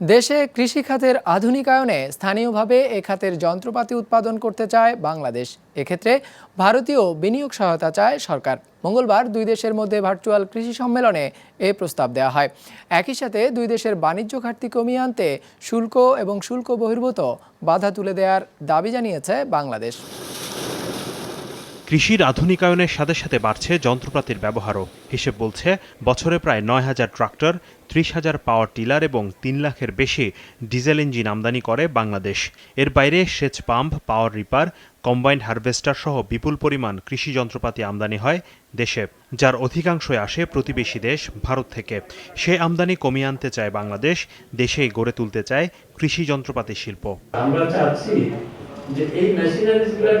দেশে কৃষিখাতের আধুনিকায়নে স্থানীয়ভাবে এ খাতের যন্ত্রপাতি উৎপাদন করতে চায় বাংলাদেশ। এক্ষেত্রে ভারতীয় বিনিয়োগ সহায়তা চায় সরকার। মঙ্গলবার দুই দেশের মধ্যে ভার্চুয়াল কৃষি সম্মেলনে এ প্রস্তাব দেওয়া হয়। একই সাথে দুই দেশের বাণিজ্য ঘাটতি কমিয়ে আনতে শুল্ক এবং শুল্ক বহির্ভূত বাধা তুলে দেওয়ার দাবি জানিয়েছে বাংলাদেশ। কৃষির আধুনিকায়নের সাথে সাথে বাড়ছে যন্ত্রপাতির ব্যবহারও। হিসেব বলছে, বছরে প্রায় নয় হাজার ট্রাক্টর ত্রিশ হাজার পাওয়ার টিলার এবং তিন লাখের বেশি ডিজেল ইঞ্জিন আমদানি করে বাংলাদেশ। এর বাইরে সেচ pump, power reaper, combined harvester সহ বিপুল পরিমাণ কৃষি যন্ত্রপাতি আমদানি হয় দেশে, যার অধিকাংশই আসে প্রতিবেশী দেশ, ভারত থেকে। সে আমদানি কমিয়ে আনতে চায় বাংলাদেশ, দেশেই গড়ে তুলতে চায় কৃষি যন্ত্রপাতি শিল্প। আমরা চাচ্ছি যে এই গুলা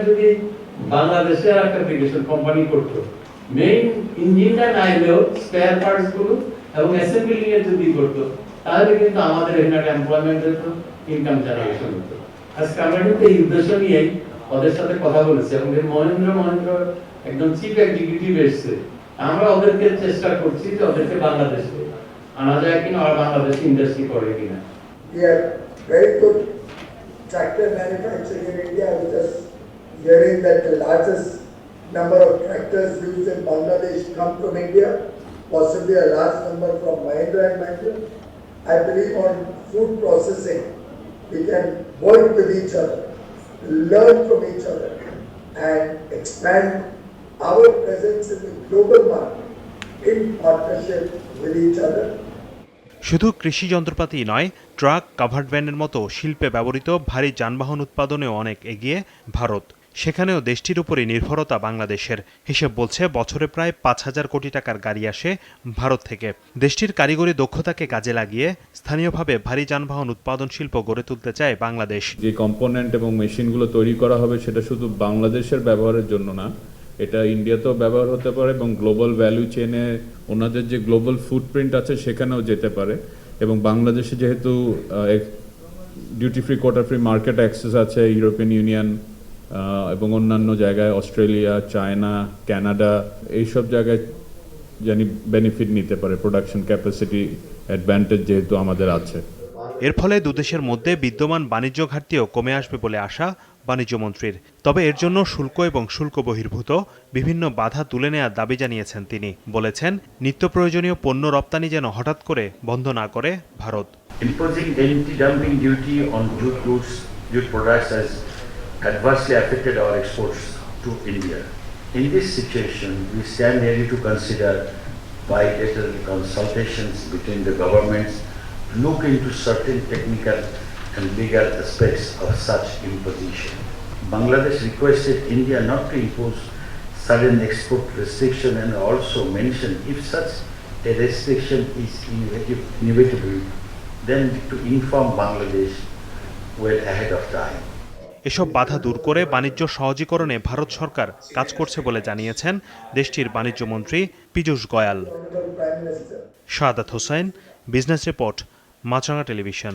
যদি বাংলাদেশের একটা বিদেশের কোম্পানি করতো। মেইন ইঞ্জিনটা না এলেও স্পেয়ার পার্টসগুলো এবং অ্যাসেম্বলিং এর যদি করতো, তাহলে কিন্তু আমাদের এখানে এমপ্লয়মেন্ট হতো ইনকাম জেনারেশন হতো। আজকে আমরা কিন্তু এই উদ্দেশ্য নিয়েই ওদের সাথে কথা বলেছি এবং মহেন্দ্র মহেন্দ্র একদম চিফ এক্সিকিউটিভ এসছে। আমরা ওদেরকে চেষ্টা করছি যে ওদেরকে বাংলাদেশে আনা যায় কিনা আর বাংলাদেশে ইন্ডাস্ট্রি করে কিনা। Have very good. Tractor manufacturing in India. I just hearing that the largest number of tractors used in Bangladesh come from India, possibly a large number from Mahindra and Mahindra. I believe on food processing, we can work with each other, learn from each other, and expand our presence in the global market in partnership with each other. শুধু কৃষি যন্ত্রপাতি নয় truck covered ভ্যানের মতো শিল্পে ব্যবহৃত ভারী যানবাহন উৎপাদনেও অনেক এগিয়ে ভারত সেখানেও দেশটির উপরই নির্ভরতা বাংলাদেশের। হিসেব বলছে, বছরে প্রায় পাঁচ হাজার কোটি টাকার গাড়ি আসে ভারত থেকে। দেশটির কারিগরি দক্ষতাকে কাজে লাগিয়ে স্থানীয়ভাবে ভারী যানবাহন উৎপাদন শিল্প গড়ে তুলতে চায় বাংলাদেশ। যে কম্পোনেন্ট এবং মেশিনগুলো তৈরি করা হবে, সেটা শুধু বাংলাদেশের ব্যবহারের জন্য না, এটা ইন্ডিয়াতেও ব্যবহার হতে পারে এবং গ্লোবাল ভ্যালু চেনে ওনাদের যে গ্লোবাল ফুটপ্রিন্ট আছে, সেখানেও যেতে পারে। এবং বাংলাদেশে যেহেতু duty free quota free market access আছে ইউরোপিয়ান ইউনিয়ন এবং অন্যান্য জায়গায় অস্ট্রেলিয়া চায়না কানাডা এইসব জায়গায় জানি বেনিফিট নিতে পারে প্রোডাকশন ক্যাপাসিটি অ্যাডভান্টেজ যেহেতু আমাদের আছে। এর ফলে দুদেশের মধ্যে বিদ্যমান বাণিজ্য ঘাটতিও কমে আসবে বলে আশা বাণিজ্য মন্ত্রীর। তবে এর জন্য শুল্ক এবং শুল্ক বহির্ভূত বিভিন্ন বাধা তুলে নেওয়ার দাবি জানিয়েছেন তিনি। বলেছেন নিত্য প্রয়োজনীয় পণ্য রপ্তানি যেন হঠাৎ করে বন্ধ না করে Bharat. Imposing anti-dumping duty on jute goods, jute products has adversely affected our exports to India. In this situation, we stand ready to consider bilateral consultations between the governments, look into certain technical and legal aspects of such imposition. Bangladesh requested India not to impose sudden export restriction and also mentioned if such a restriction is inevitable, inevitable then to inform Bangladesh well ahead of time. এসব বাধা দূর করে বাণিজ্য সহজীকরণে ভারত সরকার কাজ করছে বলে জানিয়েছেন দেশটির বাণিজ্য মন্ত্রী Piyush Goyal. Sadat Hossain, business report, Maasranga television.